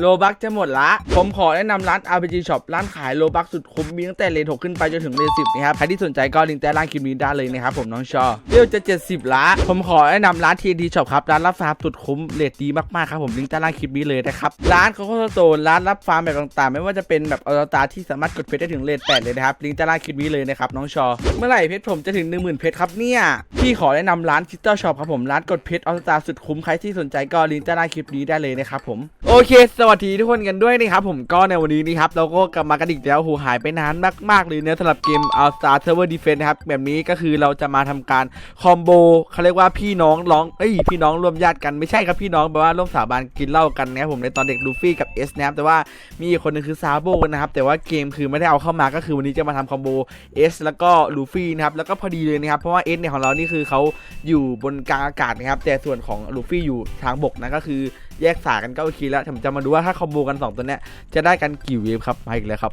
โลบักจะหมดละ ผมขอแนะนำร้าน RPG Shop ร้านขายโลบักสุดคุ้มมีตั้งแต่เลน6ขึ้นไปจนถึงเลน10นะครับ ใครที่สนใจก็ลิงก์ใต้ล่างคลิปนี้ได้เลยนะครับผมน้องชอเรียวจะ 70ละผมขอแนะนำร้าน TNT Shop ครับ ร้านรับฟาร์มสุดคุ้มเรทดีมากๆครับผมลิงก์ใต้ล่างคลิปนี้เลยนะครับ ร้านเขาก็สโตนร้านรับฟาร์มแบบต่างๆ ไม่ว่าจะเป็นแบบออตาที่สามารถกดเพชรได้ถึงเลท8เลยนะครับลิงก์ใต้ล่างคลิปนี้เลยนะครับน้องชอเมื่อไหร่เพชรผมจะถึง 10,000 เพชรครับเนี่ยพี่ขอแนะนำร้านคิตเตอร์ช็อปครับผมร้านกดเพชรออตาสุดคุ้มใครที่สนใจก็ลิงก์ใต้ล่างคลิปนี้ได้เลยนะครับผมโอเคสวัสดีทุกคนกันด้วยนะครับผมก็ในวันนี้นี่ครับเราก็กลับมากันอีกแล้วโหหายไปนานมากๆเลยเนี่ยสำหรับเกม All Star Tower Defense นะครับแบบนี้ก็คือเราจะมาทำการคอมโบเขาเรียกว่าพี่น้องร้องเอ้ยพี่น้องร่วมญาติกันไม่ใช่ครับพี่น้องแปลว่าร่วมสาบานกินเหล้ากันนะครับผมในตอนเด็กลูฟี่กับเอสนะครับแต่ว่ามีอีกคนหนึงคือซาโบนะครับแต่ว่าเกมคือไม่ได้เอาเข้ามาก็คือวันนี้จะมาทำคอมโบเอสแล้วก็ลูฟี่นะครับแล้วก็พอดีเลยนะครับเพราะว่าเอสเนี่ยของเรานี่คือเขาอยู่บนกลางอากาศนะครับแต่ส่วนของลูฟี่อยู่ทางบกนะก็คือแยกสายกันก็โอเคแล้วผมจะมาดูว่าถ้าคอมโบกันสองตัวเนี้ยจะได้กันกี่เวฟครับมาอีกแล้วครับ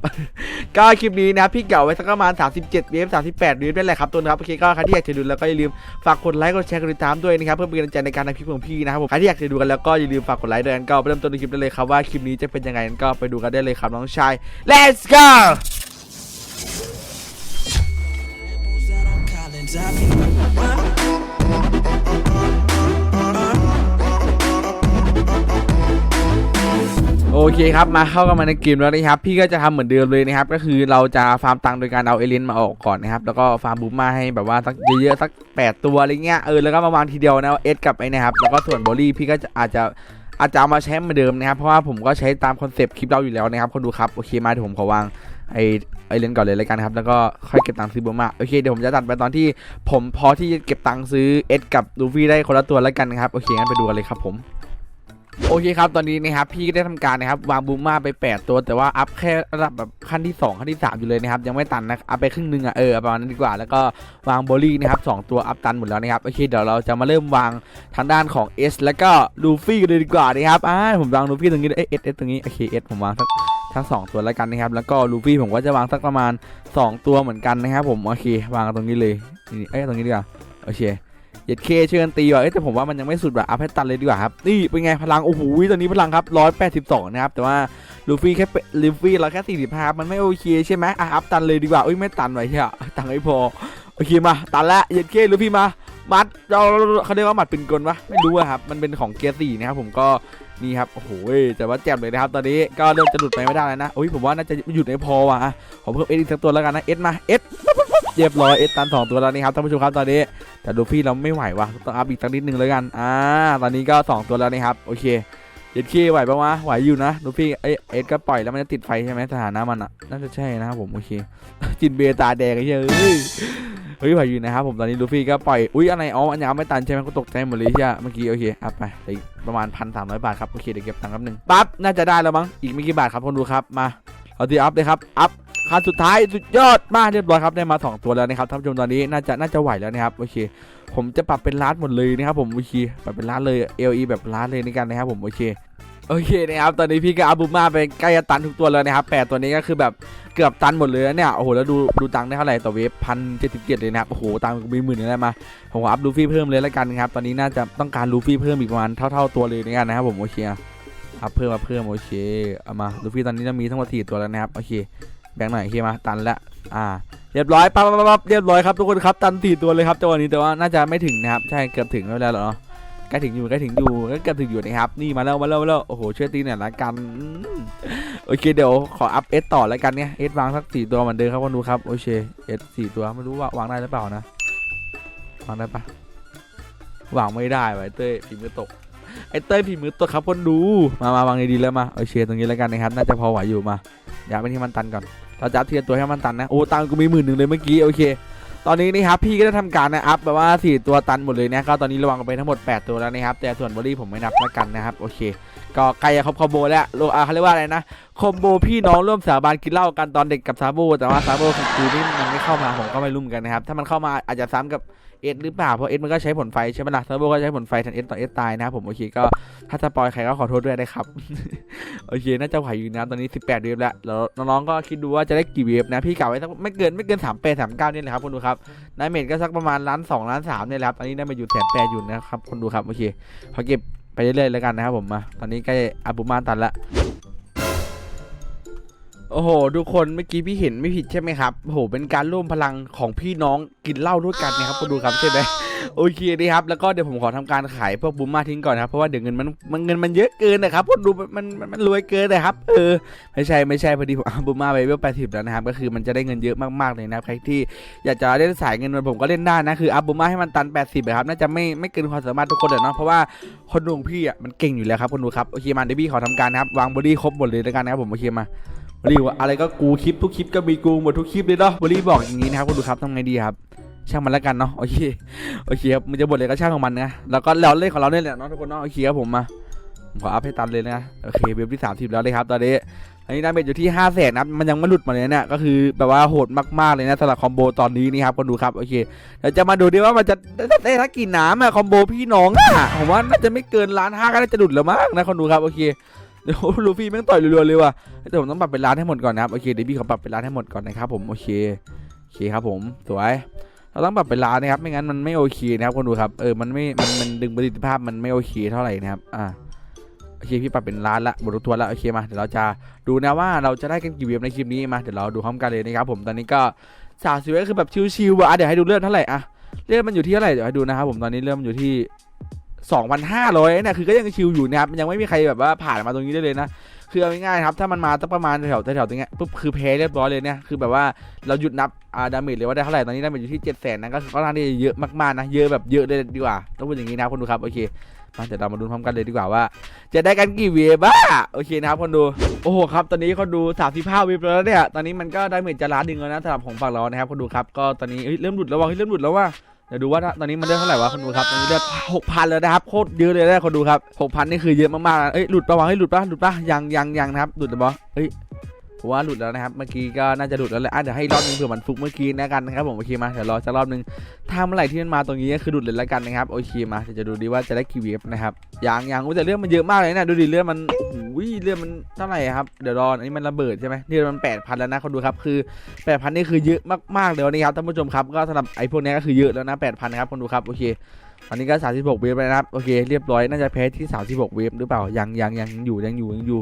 ก็คลิปนี้นะครับพี่เก่าไว้สักประมาณ 37 เวฟ 38 เวฟได้แหละครับตัวนะครับโอเคก็ใครที่อยากจะดูแล้วก็อย่าลืมฝากกดไลค์กดแชร์กดติดตามด้วยนะครับเพื่อเป็นกำลังใจในการทำคลิปของพี่นะครับผมใครที่อยากจะดูกันแล้วก็อย่าลืมฝากกดไลค์ด้วยกันก็เริ่มต้นในคลิปได้เลยครับว่าคลิปนี้จะเป็นยังไงก็ไปดูกันได้เลยครับน้องชาย let's go out on โอเคครับมาเข้ากันมาในเกมแล้วนะครับพี่ก็จะทำเหมือนเดิมเลยนะครับก็คือเราจะฟาร์มตังโดยการเอาเอเลนมาออกก่อนนะครับแล้วก็ฟาร์มบูมมาให้แบบว่าสักเยอะๆสัก 8 ตัวอะไรเงี้ยเออแล้วก็มาวางทีเดียวนะเอสกับไอ้นะครับแล้วก็ส่วนบอลลี่พี่ก็จะอาจจะอาจจะมาใช้เหมือนเดิมนะครับเพราะว่าผมก็ใช้ตามคอนเซปต์คลิปเราอยู่แล้วนะครับคนดูครับโอเคมาเดี๋ยวผมขอวางไอไอเลนก่อนเลยแล้วกันครับแล้วก็ค่อยเก็บตังค์ซื้อบูมมาโอเคเดี๋ยวผมจะตัดไปตอนที่ผมพอที่จะเก็บตังค์ซื้อเอสกับลูฟี่ได้คนละตัวแล้วกันนะครับโอเคงั้นไปดูกันเลยครับผม โอเคครับ ตอนนี้นะครับพี่ก็ได้ทำการนะครับวางบูมมาไป 8 ตัว แต่ว่าอัพแค่ระดับแบบขั้นที่ 2 ขั้นที่ 3 อยู่เลยนะครับ ยังไม่ตันนะอัพไปครึ่งหนึงอะเออประมาณนั้นดีกว่า แล้วก็วางโบลี่นะครับสองตัวอัพตันหมดแล้วนะครับ โอเคเดี๋ยวเราจะมาเริ่มวางทางด้านของ S แล้วก็ลูฟี่กันเลยดีกว่านะครับอ่าผมวางลูฟี่ตรงนี้เอสเอสตรงนี้โอเค S ผมวางทั้งทั้งสองตัวแล้วกันนะครับ แล้วก็ลูฟี่ผมก็จะวางสักประมาณ 2 ตัวเหมือนกันนะครับผม โอเค วางตรงนี้เลย นี่ เอ้ย ตรงนี้ดีกว่า โอเค เย็ดเคเชิญตีว่ะแต่ผมว่ามันยังไม่สุดว่ะอัพให้ตันเลยดีกว่าครับนี่เป็นไงพลังโอ้โหตอนนี้พลังครับ182นะครับแต่ว่าลูฟี่แค่ลูฟี่เราแค่45ครับมันไม่โอเคใช่ไหมอะอัพตันเลยดีกว่าเอ้ยไม่ตันไว้เฮียตังไม่พอโอเคมาตันละเย็ดเคลูฟี่มามัดเราเขาเรียกว่าหมัดเป็นกลวะไม่รู้อะครับมันเป็นของเกียร์สี่นะครับผมก็นี่ครับโอ้โหแต่ว่าแจ่มเลยนะครับตอนนี้ก็เริ่มจะหลุดไปไม่ได้แล้วนะโอ้ยผมว่าน่าจะหยุดในพอว่ะอะผมเพิ่มเอสอีกสักตัวแล้วกันนะเอสมาเอส เรียบร้อยเอสตันสองตัวแล้วนี่ครับท่านผู้ชมครับตอนนี้ แต่ลูฟี่เราไม่ไหววะต้องอัพอีกสักนิดนึงเลยกันอ่าตอนนี้ก็ 2 ตัวแล้วนะครับโอเคเย็ดขี้ไหวปะวะไหวอยู่นะลูฟี่เอเอ็ดก็ปล่อยแล้วมันจะติดไฟใช่ไหมสถานะมันอะน่าจะใช่นะครับผมโอเค จินเบตาแดงไอ้เหี้ยเฮ้ยเฮ้ยไหวอยู่นะครับผมตอนนี้ลูฟี่ก็ปล่อยอุ๊ยอะไรอ๋ออันยังไม่ตันใช่ไหมก็ตกใจหมดเลยใช่เมื่อกี้โอเคอัพไปเหลืออีกประมาณพันสามร้อยบาทครับโอเคเดี๋ยวเก็บตังค์แป๊บนึงปั๊บน่าจะได้แล้วมั้งอีกไม่กี่บาทครับคนดูครับมาเอาที่อัพเลยครับอัพ คันสุดท้ายสุดยอดมากเรียบร้อยครับได้มาสองตัวแล้วนะครับท่านผู้ชมตอนนี้น่าจะน่าจะไหวแล้วนะครับโอเค ผมจะปรับเป็นล้านหมดเลยนะครับผมโอเคปรับเป็นล้านเลย LE แบบล้านเลยในกันนะครับผมโอเคโอเคนะครับตอนนี้พี่ก็อัพบูมาไปใกล้จะตันทุกตัวเลยนะครับแปดตัวนี้ก็คือแบบเกือบตันหมดเลยเนี่ยโอ้โหแล้วดูดูตังค์ได้เท่าไหร่ต่อเวฟพันเจ็ดสิบเจ็ดเลยนะครับโอ้โหตังค์มีหมื่นอะไรมาผมขออัพลูฟี่เพิ่มเลยแล้วกันครับตอนนี้น่าจะต้องการลูฟี่เพิ่มอีกประมาณเท่า ๆตัวเลยในกันนะครับผมโอเคอัพเพิ่มมาเพิ่มโอเคเอามาลูฟี่ตอนนี้จะมีทั้งหมดสี่ตัวแล้วนะครับโอเค แบ่งหน่อยโอเคมาตันละอ่า เรียบร้อยปั๊บปั๊บปั๊บเรียบร้อยครับทุกคนครับตันสี่ตัวเลยครับจังหวะนี้แต่ว่าน่าจะไม่ถึงนะครับใช่เกือบถึงแล้วเหรอใกล้ถึงอยู่ใกล้ถึงอยู่ก็เกือบถึงอยู่นะครับนี่มาแล้วมาแล้วมาแล้วโอ้โหช่วยตีหน่อยละกันโอเคเดี๋ยวขออัพเอสต่อแล้วกันเนี่ยเอสวางสักสี่ตัวเหมือนเดิมครับคนดูครับโอเคเอสสี่ตัวไม่รู้ว่าวางได้หรือเปล่านะวางได้ปะวางไม่ได้ไว้เต้ยฝีมือตกไอเต้ยฝีมือตกครับคนดูมามาวางดีๆแล้วมาโอเคตรงนี้แล้วกันนะครับน่าจะพอไหวอยู่มาอย่าไปที่มันตันก่อน เราจะอัพทียนตัวให้มันตันนะโอ้ตังกูมีหมื่นหนึ่งเลยเมื่อกี้โอเค ตอนนี้นี่ครับพี่ก็ได้ทำการนะอัพแบบว่า4ตัวตันหมดเลยนะก็ตอนนี้ระวังกันไปทั้งหมด 8 ตัวแล้วนะครับแต่ส่วนบอดี้ผมไม่นับแล้วกันนะครับโอเคก็ใกล้จะครบคอมโบแล้วโลอาเขาเรียกว่าอะไรนะคอมโบพี่น้องร่วมสาบานกินเหล้ากันตอนเด็กกับซาโบแต่ว่าซาโบขอนี่มันไม่เข้ามาผมก็ไม่รุ่มกันนะครับถ้ามันเข้ามาอาจจะซ้ำกับ เอ็ดหรือเปล่าเพราะเอ็ดมันก็ใช้ผลไฟใช่ไหมล่ะซาโบก็ใช้ผลไฟแทนเอ็ดตอเอ็ดตายนะผมโอเคก็ถ้าสปอยใครก็ขอโทษด้วยนะครับ โอเคน่าจะไหวอยู่นะตอนนี้ 18เวฟแล้วแล้วน้องๆก็คิดดูว่าจะได้กี่เวฟนะพี่กล่าวไว้สักไม่เกินไม่เกิน3 8 3 9นี่แหละครับคนดูครับนายเมดก็สักประมาณล้าน2ล้าน3เนี่ยแหละครับตอนนี้ได้มาอยู่แสนแปดอยู่นะครับคนดูครับโอเคขอเก็บไปเรื่อยๆแล้วกันนะครับผมมาตอนนี้ใกล้อับูมานตันละ โอ้โห ทุกคนเมื่อกี้พี่เห็นไม่ผิดใช่ไหมครับ โอ้โห เป็นการร่วมพลังของพี่น้องกินเหล้าด้วยกันนะครับก็ดูครับใช่ไหมโอเคดีครับ แล้วก็เดี๋ยวผมขอทำการขายพวกบูมมาทิ้งก่อนนะครับ เพราะว่าเดี๋ยวเงินมันมันเงินมันเยอะเกินนะครับก็ดูมันมันมันรวยเกินนะครับ เออ ไม่ใช่ไม่ใช่พอดีผมเอาบูมมาไปเวลแปดสิบแล้วนะครับ ก็คือมันจะได้เงินเยอะมากๆเลยนะครับใครที่อยากจะเล่นสายเงินมันผมก็เล่นได้นะ คืออัพบูมมาให้มันตัน80นะครับ น่าจะไม่ไม่เกินความสามารถทุกคนเลยเนาะ เพราะว่าคนดูของพี่อะมันเก่งอยู่แล้วครับคนดูครับ โอเคมาเดี๋ยวพี่ขอทำการนะครับ วางบอดี้ครบหมดเลยแล้วกันนะครับผมโอเคมา บรีว่าอะไรก็กูคลิปทุกคลิปก็มีกูหมดทุกคลิปเลยเนาะบรีบอกอย่างนี้นะครับคุณดูครับทำไงดีครับ ช่างมันแล้วกันเนาะโอเคโอเคครับมันจะบ่นอะไรก็ช่างของมันนะแล้วก็เราเล่นของเราเนี่ยแหละเนาะทุกคนเนาะโอเคครับผมมาผมขออัพให้ตันเลยนะโอเคเว็บที่30แล้วเลยครับตอนนี้อันนี้ดาเมจอยู่ที่5แสนนะมันยังไม่หลุดมาเลยเนี่ยก็คือแบบว่าโหดมากๆเลยนะสำหรับคอมโบตอนนี้นี่ครับคนดูครับโอเคเดี๋ยวจะมาดูดิว่ามันจะได้ได้ทักกี่น้ำอะคอมโบพี่น้องอะผมว่าน่าจะไม่เกินล้านห้าก็น่าจะหลุดแล้วมั้งนะคนดูครับโอเค เดี๋ยวลูฟี่แม่งต่อยรัวๆเลยว่ะแต่ผมต้องปรับเป็นร้านให้หมดก่อนนะครับโอเคเดี๋ยวพี่ขอปรับเป็นร้านให้หมดก่อนนะครับผมโอเคโอเคครับผมสวยเราต้องปรับเป็นร้านนะครับไม่งั้นมันไม่โอเคนะครับคนดูครับเออมันไม่มันมันดึงประสิทธิภาพมันไม่โอเคเท่าไหร่นะครับอ่าโอเคพี่ปรับเป็นร้านละบททัวร์ละโอเคมาเดี๋ยวเราจะดูนะว่าเราจะได้กันกี่เวฟในคลิปนี้มาเดี๋ยวเราดูพร้อมกันเลยนะครับผมตอนนี้ก็สามสิเวคือแบบชิวๆอะเดี๋ยวให้ดูเลือดเท่าไหร่อะเลือดมันอยู่ที่เท่าไหร่เดี๋ยวให้ดูนะครับผมตอนนี้เลือดมันอยู่ที่ 2,500เนี่ยคือก็ยังชิวอยู่นะครับยังไม่มีใครแบบว่าผ่านมาตรงนี้ได้เลยนะคือเอาง่ายๆครับถ้ามันมาตั้งประมาณแถวแถวๆตรงเนี้ยปุ๊บคือแพ้เรียบร้อยเลยเนี่ยคือแบบว่าเราหยุดนับอ่าดาเมจเลยว่าได้เท่าไหร่ตอนนี้ดาเมจอยู่ที่7จ็ดแสนนะก็คือค่อนข้างที่จะเยอะมากๆนะเยอะแบบเยอะเลยดีกว่าต้องพูดอย่างนี้นะคนดูครับโอเคมาเดี๋ยวเรามาดูพร้อมกันเลยดีกว่าว่า จะได้กันกี่เวฟบ้าโอเคนะครับคนดูโอ้โหครับตอนนี้คนดู35เวฟแล้วเนี่ยตอนนี้มันก็ไดาเมจจะล้านหนึ่งแล้วนะสำหรับของฝั่งเรานะครับคนดูครับก็ตอนนี้เริ่มหลุดแล้วว่ะเริ่มหลุดแล้วว่ะ เดี๋ยวดูว่าตอนนี้มันได้เท่าไหร่วะคนดูครับตอนนี้ได้หกพันแล้วนะครับโคตรเยอะเลยนะคนดูครับหกพันนี่คือเยอะมากๆนะเอ้ยหลุดปะวะเฮ้ยหลุดปะหลุดปะยังยังยังนะครับหลุดหรือเปล่าเอ้ย ผมว่าหลุดแล้วนะครับ เมื่อกี้ก็น่าจะหลุดแล้วแหละอะเดี๋ยวให้รอบนึงเผื่อมันฟุกเมื่อกี้นะกันนะครับผมโอเคมาเดี๋ยวรอสักรอบนึงถ้าเมื่อไหร่ที่มันมาตรงนี้ก็คือหลุดเลยแล้วกันนะครับโอเคมาเดี๋ยวจะดูดีว่าจะได้กี่เวฟนะครับอยังยังอุ้ยแต่เรื่องมันเยอะมากเลยนะดูดิเรื่องมันโอ้โหเรื่องมันเท่าไหร่ครับเดี๋ยวรออันนี้มันระเบิดใช่ไหมนี่มันแปดพันแล้วนะคนดูครับคือแปดพันนี่คือเยอะมากๆเลยวันนี้ครับท่านผู้ชมครับก็สำหรับไอ้พวกนี้ก็คือเยอะแล้วนะแปดพันครับคนดูครับโอเค อนนี้ก็สามสิบกเวฟแล้วนะครับ โอเค เรียบร้อย น่าจะแพ้ที่สามสิบกเวฟหรือเปล่า ยังยังยังอยู่ ยังอยู่ ยังอยู่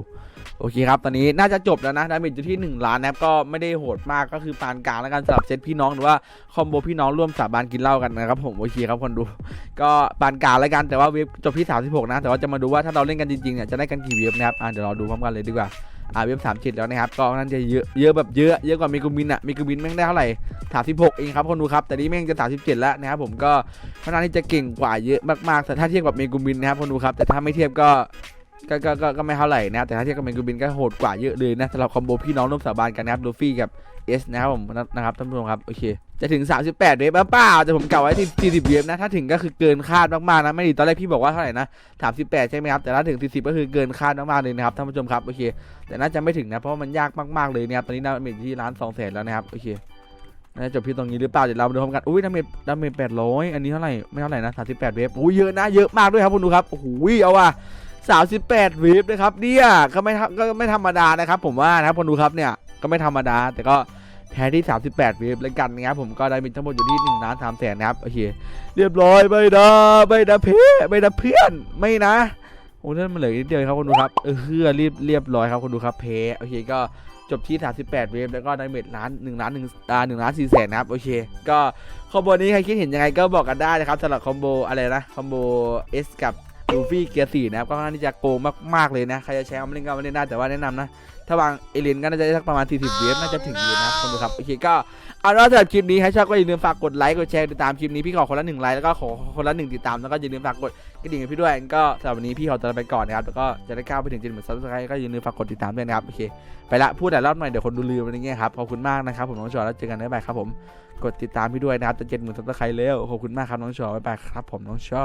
โอเคครับ ตอนนี้น่าจะจบแล้วนะ ดาเมจอยู่ที่ 1 ล้านนะครับ ก็ไม่ได้โหดมาก ก็คือปานกลางแล้วกันสำหรับเซตพี่น้องหรือว่าคอมโบพี่น้องร่วมสาบานกินเหล้ากันนะครับผม โอเคครับคนดู ก็ปานกลางแล้วกัน แต่ว่าเวฟจบที่ 36 นะ แต่ว่าจะมาดูว่าถ้าเราเล่นกันจริงๆเนี่ย จะได้กันกี่เวฟนะครับ อ่าเดี๋ยวเราดูพร้อมกันเลยดีกว่า อ่าเวฟสามจิตแล้วนะครับก็นั่นจะเยอะเยอะแบบเยอะเยอะกว่ามิกุมินอะมิกุมินแม่งได้เท่าไหร่ถ้าสิบหกเองครับคนดูครับแต่นี้แม่งจะถ้าสิบเจ็ดแล้วนะครับผมก็ค่อนข้างที่จะเก่งกว่าเยอะมากๆแต่ถ้าเทียบกับมีกุมินนะครับคนดูครับแต่ถ้าไม่เทียบก็ก็ก็ก็ไม่เท่าไหร่นะแต่ถ้าเทียบกับเมกุมินก็โหดกว่าเยอะเลยนะสำหรับคอมโบพี่น้องร่วมสาบานกันนะครับลูฟี่กับ เอสนะครับผมนะครับท่านผู้ชมครับโอเคจะถึง 38 เวฟเปล่าแต่ผมกล่าวไว้ที่40 เวฟนะ ถ้าถึงก็คือเกินคาดมากๆนะ ไม่ดีตอนแรกพี่บอกว่าเท่าไหร่นะ 38 ใช่ไหมครับ แต่ถ้าถึง 40 ก็คือเกินคาดมากๆเลยนะครับท่านผู้ชมครับ โอเค แต่น่าจะไม่ถึงนะ เพราะมันยากมากๆเลยนะครับ ตอนนี้ดาเมจที่ล้าน2แสนแล้วนะครับ โอเคน่าจะจบที่ตรงนี้หรือเปล่า เดี๋ยวเรามาดูพร้อมกัน อุ้ยดาเมจดาเมจ800 อันนี้เท่าไหร่ ไม่เท่าไหร่นะ 38 เวฟอุ้ยเยอะนะ เยอะมากด้วยครับคุณดูครับ โอ้โหเอาว่ะ38 เวฟนะครับเนี่ย ก็ไม่ก็ไม่ธรรมดานะครับ ผมว่านะครับคุณดูครับเนี่ย ก็ไม่ธรรมดา แต่ก็ แพ้ที่ 38เวฟแล้วกันนะครับผมก็ได้มีทั้งหมดอยู่ที่1ล้าน3แสนนะครับโอเคเรียบร้อยไม่นะไม่นะเพ่ไม่นะเพื่อนไม่นะโอ้เล่นมันเหลือนิดเดียวครับคุณดูครับเออเฮือรีบเรียบร้อยครับคุณดูครับเพโอเคก็จบที่ 38 เวฟแล้วก็ได้เม็ดล้าน1ล้าน1อ่า1ล้าน4แสนนะครับ โอเค ก็คอมโบนี้ใครคิดเห็นยังไงก็บอกกันได้นะครับสำหรับคอมโบอะไรนะ คอมโบ S กับ ลูฟี่เกียร์สี่นะครับก็ค่อนข้างที่จะโกงมากๆเลยนะ ใครจะใช้เอามาเล่นก็มาเล่นได้แต่ว่าแนะนำนะ ถ้าวางเอเลนก็น่าจะได้สักประมาณ 40เวฟน่าจะถึงอยู่นะครับคนดูครับ โอเคก็เอาละสำหรับคลิปนี้ให้ชอบก็อย่าลืมฝากกดไลค์กดแชร์ติดตามคลิปนี้พี่ขอคนละหนึ่งไลค์แล้วก็ขอคนละหนึ่งติดตามแล้วก็อย่าลืมฝากกดกระดิ่งให้พี่ด้วยก็สำหรับวันนี้พี่ขอตัวไปก่อนนะครับแล้วก็จะได้ก้าวไปถึงจ็ดหมื่นซับสไครต์ก็อย่าลืมฝากกดติดตามด้วยนะครับโอเคไปละพูดแต่รอบหน่อยเดี๋ยวคนดูลืมอะไรเงี้ยครับขอบคุณมากนะครับผมน้องชอแล้วเจอกันได้บายครับผมกดติดตามพี่ด้วยนะครับจะเจ็ดหมื่นซับสไครต์แล้วขอบคุณมากครับน้องชอบ๊ายบายครับผมน้องชอ